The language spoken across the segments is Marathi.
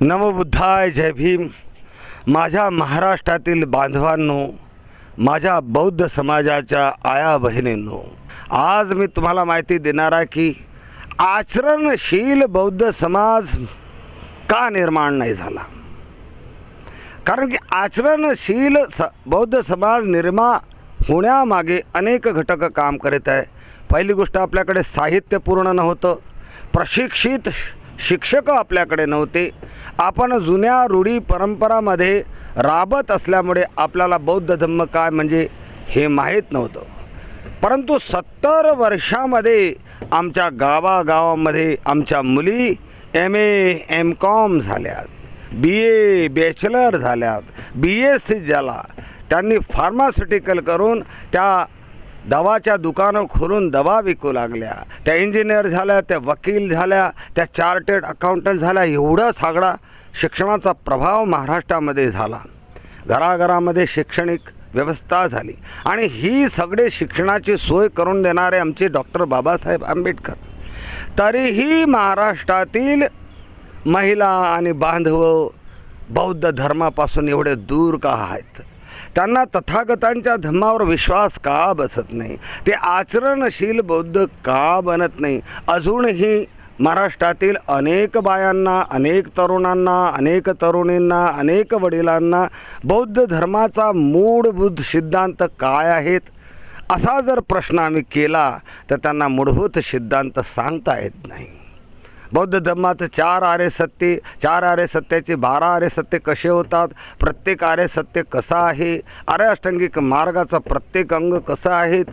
नमबुद्धाय जय भीम. माझ्या महाराष्ट्रातील बांधवांनो माझ्या बौद्ध समाजाच्या आया बहिणींनो आज मी तुम्हाला माहिती देणार आहे की आचरणशील बौद्ध समाज का निर्माण नाही झाला? कारण की आचरणशील स बौद्ध समाज निर्माण होण्यामागे अनेक घटक काम करीत आहे. पहिली गोष्ट आपल्याकडे साहित्य पूर्ण नव्हतं. प्रशिक्षित शिक्षक आपल्याकडे नव्हते. आपण जुन्या रूढी परंपरामध्ये राबत असल्यामुळे आपल्याला बौद्ध धम्म काय म्हणजे हे माहीत नव्हतं. परंतु सत्तर वर्षामध्ये आमच्या गावागावामध्ये आमच्या मुली एम ए एम कॉम झाल्यात. बी ए बॅचलर झाल्यात. बी एस सी झाला त्यांनी फार्मास्युटिकल करून त्या दवाच्या दुकानं खोलून दवा विकू लागल्या. त्या इंजिनियर झाल्या त्या वकील झाल्या त्या चार्टेड अकाउंटंट झाल्या. एवढा सगळा शिक्षणाचा प्रभाव महाराष्ट्रामध्ये झाला. घराघरामध्ये शैक्षणिक व्यवस्था झाली. आणि ही सगळे शिक्षणाची सोय करून देणारे आमचे डॉक्टर बाबासाहेब आंबेडकर. तरीही महाराष्ट्रातील महिला आणि बांधव बौद्ध धर्मापासून एवढे दूर का आहेत? त्यांना तथागतांच्या धर्मावर विश्वास का बसत नाही? ते आचरणशील बौद्ध का बनत नाही? अजूनही महाराष्ट्रातील अनेक बायांना अनेक तरुणांना अनेक तरुणींना अनेक वडिलांना बौद्ध धर्माचा मूळभूत सिद्धांत काय आहेत? असा जर प्रश्न आम्ही केला तर त्यांना मूलभूत सिद्धांत सांगता येत नाही. बौद्ध धर्माचं चार आर्य सत्य चार आर्य सत्याचे बारा आर्य सत्य कसे होतात? प्रत्येक आर्य सत्य कसं आहे? आर्य अष्टांगिक मार्गाचा प्रत्येक अंग कसं आहेत?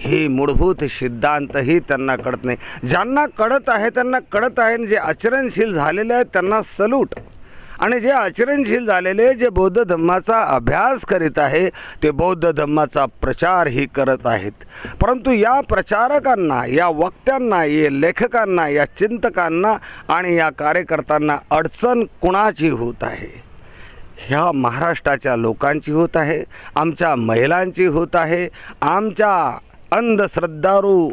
हे मूलभूत सिद्धांतही त्यांना कळत नाही. ज्यांना कळत आहे त्यांना कळत आहे आणि जे आचरणशील झालेले आहेत त्यांना सल्यूट आणि जे आचरणशील झालेले जे बौद्ध धम्माचा अभ्यास करीत आहे ते बौद्ध धम्माचा प्रचारही करत आहेत. परंतु या प्रचारकांना या वक्त्यांना या लेखकांना या चिंतकांना आणि या कार्यकर्त्यांना अडचण कुणाची होत आहे? ह्या महाराष्ट्राच्या लोकांची होत आहे आमच्या महिलांची होत आहे आमच्या अंधश्रद्धारू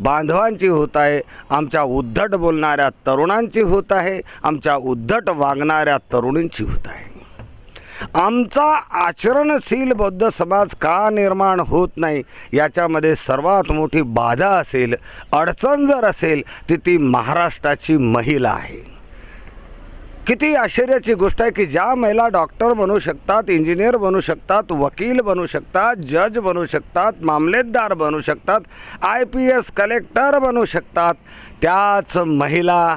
बांधवांची होत आहे आमच्या उद्धट बोलणाऱ्या तरुणांची होत आहे आमच्या उद्धट वागणाऱ्या तरुणींची होत आहे. आमचा आचरणशील बौद्ध समाज का निर्माण होत नाही याच्यामध्ये सर्वात मोठी बाधा असेल अडचण जर असेल ती ती महाराष्ट्राची महिला आहे. किती आश्चर्याची गोष्ट आहे की ज्या महिला डॉक्टर बनू शकतात इंजिनियर बनू शकतात वकील बनू शकतात जज बनू शकतात मामलेदार बनू शकतात आय पी एस कलेक्टर बनू शकतात त्याच महिला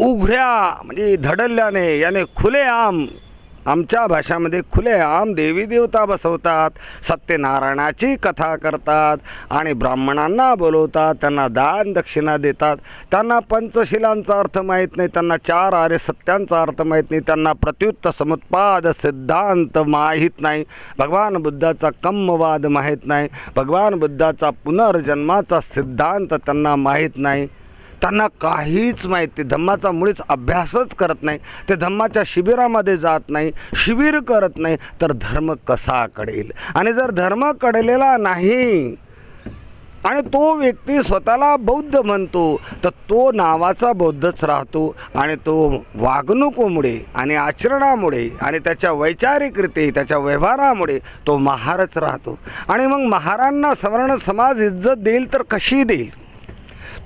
उघड्या म्हणजे धडल्याने याने खुलेआम आमच्या भाषामध्ये खुलेआम देवी देवता बसवतात सत्यनारायणाची कथा करतात आणि ब्राह्मणांना बोलवतात त्यांना दान दक्षिणा देतात. त्यांना पंचशिलांचा अर्थ माहीत नाही त्यांना चार आर्य सत्यांचा अर्थ माहीत नाही त्यांना प्रत्युत्त समुत्पाद सिद्धांत माहीत नाही. भगवान बुद्धाचा कम्मवाद माहीत नाही भगवान बुद्धाचा पुनर्जन्माचा सिद्धांत त्यांना माहीत नाही. त्यांना काहीच माहिती धम्माचा मुळीच अभ्यासच करत नाही. ते धम्माच्या शिबिरामध्ये जात नाही शिबिर करत नाही. तर धर्म कसा कळेल? आणि जर धर्म कळलेला नाही आणि तो व्यक्ती स्वतःला बौद्ध म्हणतो तर तो नावाचा बौद्धच राहतो. आणि तो वागणुकीमुळे आणि आचरणामुळे आणि त्याच्या वैचारिकरीते त्याच्या व्यवहारामुळे तो महारच राहतो. आणि मग महारांना सवर्ण समाज इज्जत देईल तर कशी देईल?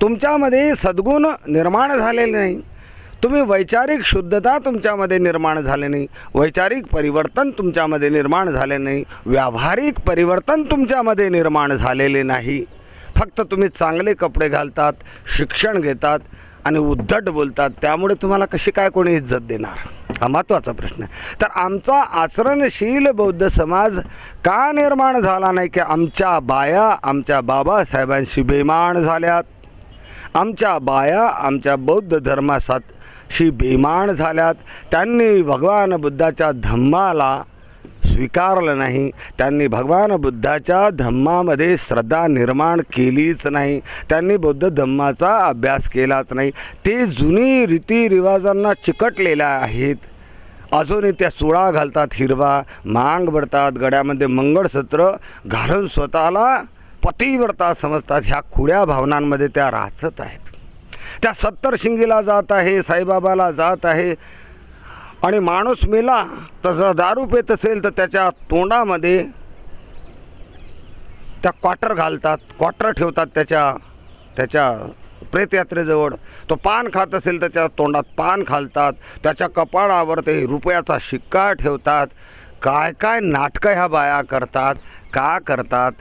तुमच्यामध्ये सद्गुण निर्माण झालेले नाही. तुम्ही वैचारिक शुद्धता तुमच्यामध्ये निर्माण झाले नाही. वैचारिक परिवर्तन तुमच्यामध्ये निर्माण झाले नाही. व्यावहारिक परिवर्तन तुमच्यामध्ये निर्माण झालेले नाही. फक्त तुम्ही चांगले कपडे घालतात शिक्षण घेतात आणि उद्धट बोलतात. त्यामुळे तुम्हाला कशी काय कोणी इज्जत देणार? हा महत्त्वाचा प्रश्न आहे. तर आमचा आचरणशील बौद्ध समाज का निर्माण झाला नाही की आमच्या बाया आमच्या बाबासाहेबांशी बेमान झाल्यात? आमच्या बाया आमच्या बौद्ध धर्माशी बेमान झाल्यात. त्यांनी भगवान बुद्धाच्या धम्माला स्वीकारलं नाही. त्यांनी भगवान बुद्धाच्या धम्मामध्ये श्रद्धा निर्माण केलीच नाही. त्यांनी बौद्ध धम्माचा अभ्यास केलाच नाही. ते जुनी रीतिरिवाजांना चिकटलेल्या आहेत. अजूनही त्या चुळा घालतात हिरवा मांग भरतात गड्यामध्ये मंगळसूत्र घालून स्वतःला पतिव्रता समजतात ह्या खुड्या भावनांमध्ये त्या राचत आहेत. त्या सत्तर शिंगीला जात आहे साईबाबाला जात आहे. आणि माणूस मेला तर जर दारू पेत असेल तर त्याच्या तोंडामध्ये त्या क्वार्टर घालतात क्वार्टर ठेवतात त्याच्या त्याच्या प्रेतयात्रेजवळ. तो पान खात असेल त्याच्या तोंडात पान घालतात. त्याच्या कपाळावर ते रुपयाचा शिक्का ठेवतात. काय काय नाटकं ह्या बाया करतात का करतात?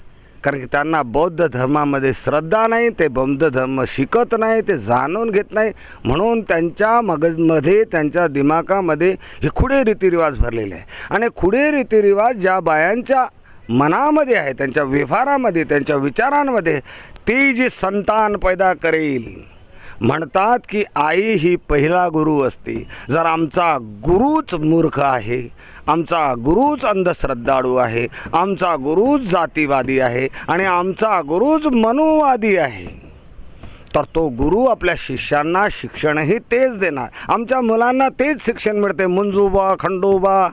कारण की त्यांना बौद्ध धर्मामध्ये श्रद्धा नाही ते बौद्ध धर्म शिकत नाही ते जाणून घेत नाही. म्हणून त्यांच्या मगजमध्ये त्यांच्या दिमागामध्ये हे खुडे रीतिरिवाज भरलेले आहे. आणि खुडे रीतिरिवाज ज्या बायांच्या मनामध्ये आहे त्यांच्या व्यवहारामध्ये त्यांच्या विचारांमध्ये ती जी संतान पैदा करेल. म्हणतात की आई ही पहिला गुरु असते. जर आमचा गुरुच मूर्ख आहे आमचा गुरुच अंधश्रद्धाळू आहे आमचा गुरुच जातीवादी आहे आणि आमचा गुरुच मनुवादी आहे. तर तो गुरु आपल्या शिष्यांना शिक्षणही तेच देणार. आमच्या मुलांना तेच शिक्षण मिळते. मुंजूबा खंडोबा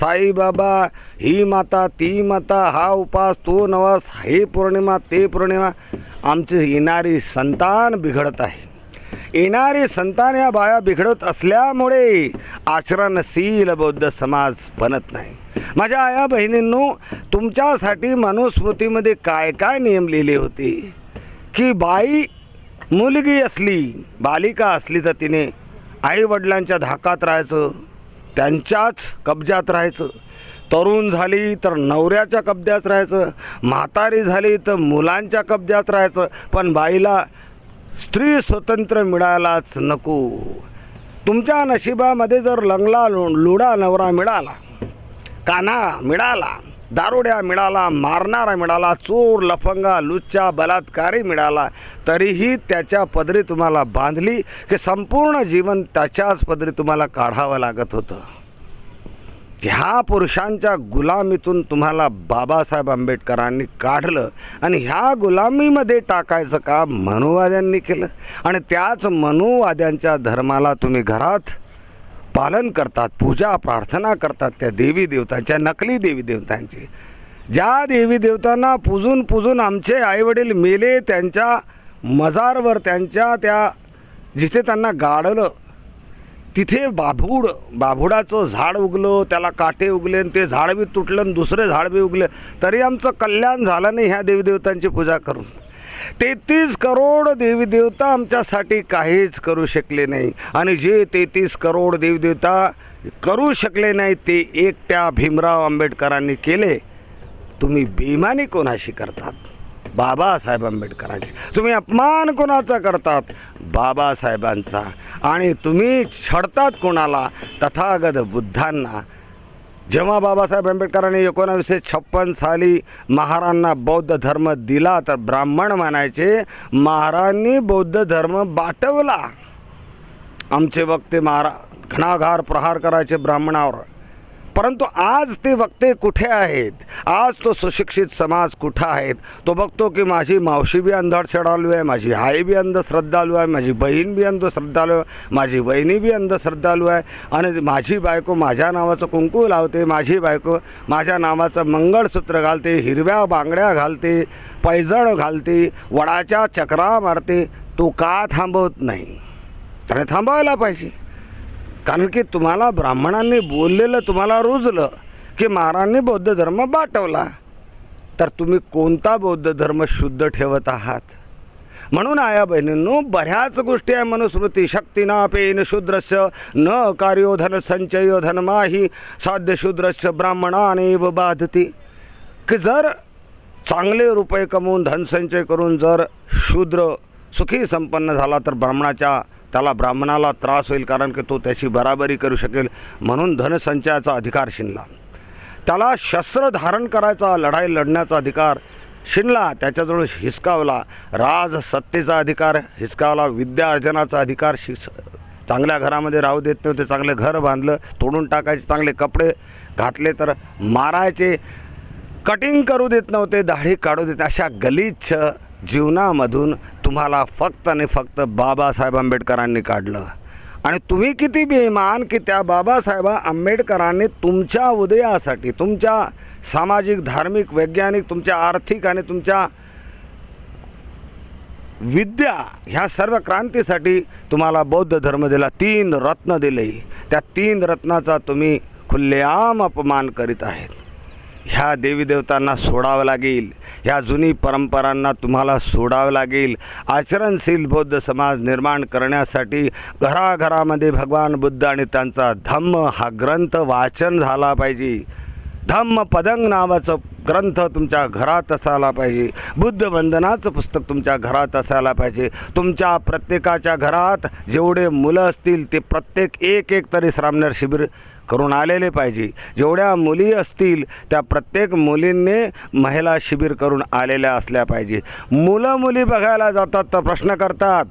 साईबाबा ही माता ती माता हा उपास तो नवास हे पौर्णिमा ते पौर्णिमा. आमची येणारी संतान बिघडत आहे. येणारी संतान या बाया बिघडत असल्यामुळे आचरणशील बौद्ध समाज बनत नाही. माझ्या आया बहिणींनो तुमच्यासाठी मनुस्मृतीमध्ये काय काय नियम लिहिले होते? की बाई मुलगी असली बालिका असली तर तिने आईवडिलांच्या धाकात राहायचं त्यांच्याच कब्जात राहायचं. तरुण झाली तर नवऱ्याच्या कब्जात राहायचं म्हातारी झाली तर मुलांच्या कब्जात राहायचं. पण बाईला स्त्री स्वतंत्र मिळायलाच नको. तुमच्या नशिबामध्ये जर लंगला लु लुडा नवरा मिळाला काना मिळाला दारुड्या मिळाला मारणारा मिळाला चोर लफंगा लुच्चा बलात्कारी मिळाला तरीही त्याच्या पदरी तुम्हाला बांधली की संपूर्ण जीवन त्याच्याच पदरी तुम्हाला काढावं लागत होतं. ह्या पुरुषांच्या गुलामीतून तुम्हाला बाबासाहेब आंबेडकरांनी काढलं आणि ह्या गुलामीमध्ये टाकायचं काम मनुवाद्यांनी केलं. आणि त्याच मनुवाद्यांच्या धर्माला तुम्ही घरात पालन करतात पूजा प्रार्थना करतात त्या देवी देवतांच्या नकली देवी देवतांची. ज्या देवी देवतांना पूजून पूजून आमचे आईवडील मेले त्यांच्या मजारवर त्यांच्या त्या जिथे त्यांना गाडलं तिथे बाभूड बाभुडाचं झाड उगलं त्याला काटे उगले आणि ते झाड बी तुटलं आणि दुसरे झाड बी उगले. तरी आमचं कल्याण झालं नाही ह्या देवीदेवतांची पूजा करून. तेहतीस करोड देवीदेवता आमच्यासाठी काहीच करू शकले नाही. आणि जे तेहतीस करोड देवीदेवता करू शकले नाही ते एकट्या भीमराव आंबेडकरांनी केले. तुम्ही बेमानी कोणाशी करतात? बाबासाहेब आंबेडकरांची. तुम्ही अपमान कोणाचा करतात? बाबासाहेबांचा. आणि तुम्ही छडतात कोणाला? तथागत बुद्धांना. जेव्हा बाबासाहेब आंबेडकरांनी एकोणावीसशे छप्पन साली महारांना बौद्ध धर्म दिला तर ब्राह्मण म्हणायचे महारांनी बौद्ध धर्म बाटवला. आमचे वक्ते महारा घणाघार प्रहार करायचे ब्राह्मणावर. परंतु आज ते वक्ते कुठे आहेत? आज तो सुशिक्षित समाज कुठं आहेत? तो बघतो की माझी मावशी बी अंधश्रद्धालू आहे माझी आई बी अंधश्रद्धालू आहे माझी बहीण बी अंधश्रद्धालू आहे माझी वहिनी बी अंधश्रद्धालू आहे. आणि माझी बायको माझ्या नावाचं कुंकू लावते माझी बायको माझ्या नावाचं मंगळसूत्र घालते हिरव्या बांगड्या घालते पैजण घालते वडाच्या चक्रा मारते. तो का थांबवत नाही? त्याने थांबवायला पाहिजे. कारण की तुम्हाला ब्राह्मणांनी बोललेलं तुम्हाला रुजलं की महाराजांनी बौद्ध धर्म बाटवला. तर तुम्ही कोणता बौद्ध धर्म शुद्ध ठेवत आहात? म्हणून आया बहिणींनो बऱ्याच गोष्टी आहे मनुस्मृती. शक्तीना पेन शूद्रस्य न कार्यो धन संचयो धनमाही साध्य शूद्रस्य ब्राह्मणानेव बाधती. की जर चांगले रुपये कमवून धनसंचय करून जर शूद्र सुखी संपन्न झाला तर ब्राह्मणाच्या त्याला ब्राह्मणाला त्रास होईल कारण की तो त्याची बराबरी करू शकेल म्हणून धनसंचयाचा अधिकार शिनला त्याला शस्त्र धारण करायचा लढाई लढण्याचा अधिकार शिनला त्याच्याजवळ हिसकावला. राज सत्तेचा अधिकार हिसकावला. विद्या अर्जनाचा अधिकार शिस चांगल्या घरामध्ये राहू देत नव्हते. चांगले घर बांधलं तोडून टाकायचे चांगले कपडे घातले तर मारायचे. कटिंग करू देत नव्हते दाढी काढू देत. अशा गलिच्छ जीवनामधून तुम्हाला फक्त आणि फक्त बाबासाहेब आंबेडकरांनी काढलं. आणि तुम्ही किती बेमान की त्या बाबासाहेब आंबेडकरांनी तुमच्या उदयासाठी तुमच्या सामाजिक धार्मिक वैज्ञानिक तुमच्या आर्थिक आणि तुमच्या विद्या ह्या सर्व क्रांतीसाठी तुम्हाला बौद्ध धर्म दिला तीन रत्न दिले. त्या तीन रत्नाचा तुम्ही खुल्लेआम अपमान करीत आहेत. ह्या देवीदेवतांना सोडावं लागेल. ह्या जुनी परंपरांना तुम्हाला सोडावं लागेल. आचरणशील बौद्ध समाज निर्माण करण्यासाठी घराघरामध्ये भगवान बुद्ध आणि त्यांचा धम्म हा ग्रंथ वाचन झाला पाहिजे. धम्म पदंग नावाचं ग्रंथ तुमच्या घरात असायला पाहिजे. बुद्ध वंदनाचं पुस्तक तुमच्या घरात असायला पाहिजे. तुमच्या प्रत्येकाच्या घरात जेवढे मुलं असतील ते प्रत्येक एक एक तरी श्रामणेर शिबिर करून आलेले पाहिजे. जेवढ्या मुली असतील त्या प्रत्येक मुलींनी महिला शिबिर करून आलेल्या असल्या पाहिजे. मुलं मुली बघायला जातात तर प्रश्न करतात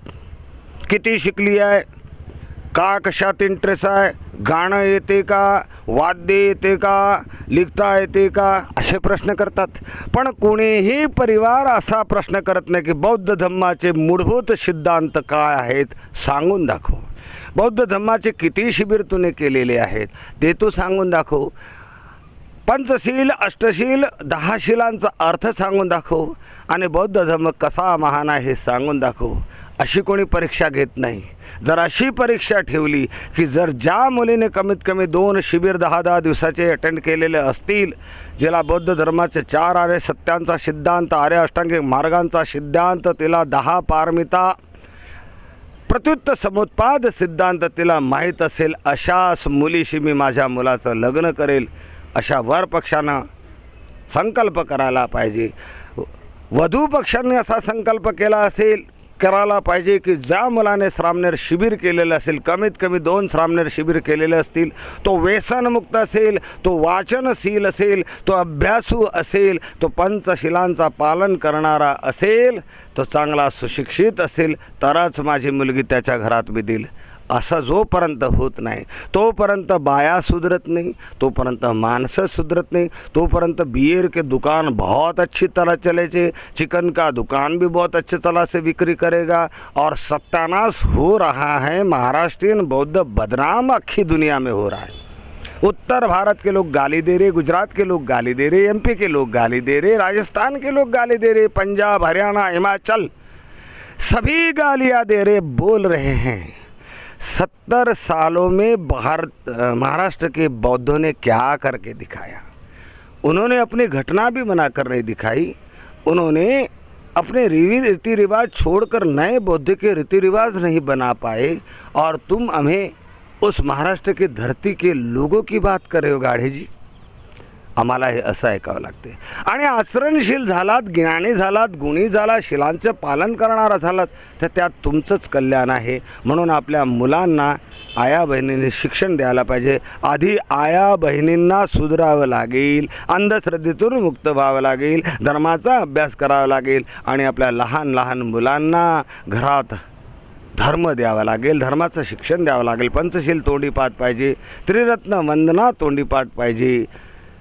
किती शिकली आहे? का कशात इंटरेस्ट आहे? गाणं येते का? वाद्य येते का? लिखता येते का? असे प्रश्न करतात. पण कोणीही परिवार असा प्रश्न करत नाही की बौद्ध धम्माचे मूलभूत सिद्धांत काय आहेत सांगून दाखव. बौद्ध धम्माचे किती शिबिर तुने केलेले आहेत ते तू सांगून दाखव. पंचशील अष्टशील दहा शिलांचा अर्थ सांगून दाखव आणि बौद्ध धर्म कसा महान आहे सांगून दाखव. अशी कोणी परीक्षा घेत नाही. जर अशी परीक्षा ठेवली की जर ज्या मुलीने कमीत कमी दोन शिबिर दहा दहा दिवसाचे अटेंड केलेले असतील ज्याला बौद्ध धर्माचे चार आर्य सत्यांचा सिद्धांत आर्य अष्टांगिक मार्गांचा सिद्धांत तिला दहा पारमिता प्रत्युत्त समुत्पाद सिद्धांत तिला माहीत असेल अशाच मुलीशी मी माझ्या मुलाचं लग्न करेल अशा वर संकल्प करायला पाहिजे. वधू पक्षांनी असा संकल्प केला असेल करायला पाहिजे की ज्या मुलाने श्रामनेर शिबिर केलेलं असेल कमीत कमी दोन श्रामनेर शिबिर केलेले असतील तो व्यसनमुक्त असेल तो वाचनशील असेल तो अभ्यासू असेल तो पंचशिलांचा पालन करणारा असेल तो चांगला सुशिक्षित असेल तरच माझी मुलगी त्याच्या घरात मी देईल असं जोपर्यंत होत नाही तोपर्यंत बाया सुधरत नहीं तोपर्यंत मानस सुधरत नहीं तोपर्यंत बियर के दुकान बहुत अच्छी तरह चले चे, चिकन का दुकान भी बहुत अच्छी तरह से बिक्री करेगा, और सत्यानाश हो रहा है, महाराष्ट्रीयन बौद्ध बदनाम अक्खी दुनिया में हो रहा है। उत्तर भारत के लोग गाली दे रहे, गुजरात के लोग गाली दे रहे, एमपी के लोग गाली दे रहे, राजस्थान के लोग गाली दे रहे, पंजाब, हरियाणा, हिमाचल, सभी गालियाँ दे रहे, बोल रहे हैं। सत्तर सालों में भारत महाराष्ट्र के बौद्धों ने क्या करके दिखाया? उन्होंने अपनी घटना भी बनाकर नहीं दिखाई। उन्होंने अपने रीति रिवाज छोड़कर नए बौद्ध के रीति रिवाज नहीं बना पाए। और तुम हमें उस महाराष्ट्र के धरती के लोगों की बात कर रहे हो, गाढे जी। आम्हाला हे असं ऐकावं लागते. आणि आचरणशील झालात ज्ञानी झालात गुणी झाला शिलांचं पालन करणारा झालात तर त्यात तुमचंच कल्याण आहे. म्हणून आपल्या मुलांना आया बहिणींनी शिक्षण द्यायला पाहिजे. आधी आया बहिणींना सुधरावं लागेल अंधश्रद्धेतून मुक्त व्हावं लागेल धर्माचा अभ्यास करावा लागेल आणि आपल्या लहान लहान मुलांना घरात धर्म द्यावा लागेल धर्माचं शिक्षण द्यावं लागेल. पंचशील तोंडीपाठ पाहिजे त्रिरत्न वंदना तोंडीपाठ पाहिजे.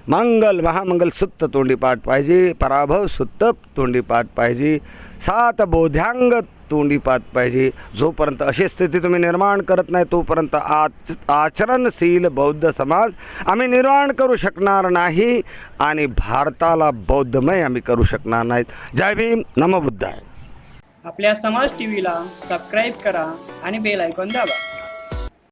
मंगल महामंगल सुत्त तोंडीपाठ पाहिजे पराभव सुत्त तोंडीपाठ पाहिजे सात बोध्यांग तोंडीपाठ पाहिजे. जोपर्यंत अशी स्थिती तुम्ही निर्माण करत नाही तोपर्यंत आच आचरणशील बौद्ध समाज आम्ही निर्माण करू शकणार नाही आणि भारताला बौद्धमय आम्ही करू शकणार नाहीत. जय भीम नम आहे आपल्या समाज टीव्हीला सबस्क्राईब करा आणि बेल ऐकून दाबा.